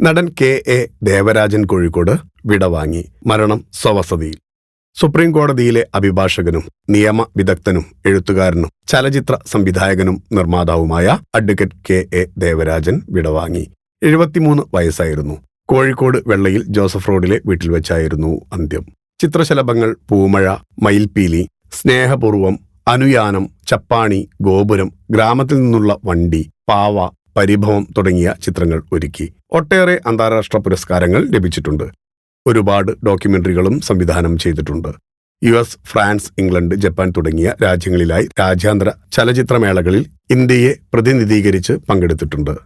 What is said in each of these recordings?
നടൻ K A Devarajan Kozhikode വിടവാങ്ങി മരണം സ്വവസതിയിൽ. സുപ്രീം കോടതിയിലെ അഭിഭാഷകനും നിയമ വിദഗ്ധനും എഴുത്തുകാരനും ചലച്ചിത്ര സംവിധായകനും നിർമ്മാതാവുമായ അഡ്വക്കേറ്റ് കെ എ ദേവരാജൻ വിടവാങ്ങി എഴുപത്തിമൂന്ന് വയസ്സായിരുന്നു. കോഴിക്കോട് വെള്ളയിൽ ജോസഫ് റോഡിലെ വീട്ടിൽ വെച്ചായിരുന്നു അന്ത്യം. ചിത്രശലഭങ്ങൾ പൂമഴ മയിൽപീലി സ്നേഹപൂർവം അനുയാനം ചപ്പാണി ഗോപുരം ഗ്രാമത്തിൽ നിന്നുള്ള വണ്ടി പാവ പരിഭവം തുടങ്ങിയ ചിത്രങ്ങൾ ഒരുക്കി. ഒട്ടേറെ അന്താരാഷ്ട്ര പുരസ്കാരങ്ങൾ ലഭിച്ചിട്ടുണ്ട്. ഒരുപാട് ഡോക്യുമെന്ററികളും സംവിധാനം ചെയ്തിട്ടുണ്ട്. U S France England Japan തുടങ്ങിയ രാജ്യങ്ങളിലായി രാജ്യാന്തര ചലച്ചിത്രമേളകളിൽ ഇന്ത്യയെ പ്രതിനിധീകരിച്ച് പങ്കെടുത്തിട്ടുണ്ട്.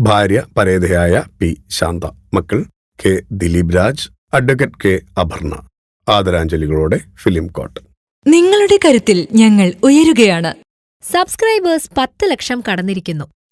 ഭാര്യ പരേതയായ പി. ശാന്ത മക്കൾ K. Dileep Raj advocate K. Aparna. ആദരാഞ്ജലികളോടെ film കോട്ട്. നിങ്ങളുടെ കരുത്തിൽ ഞങ്ങൾ ഉയരുകയാണ്. സബ്സ്ക്രൈബേഴ്സ് പത്ത് ലക്ഷം കടന്നിരിക്കുന്നു.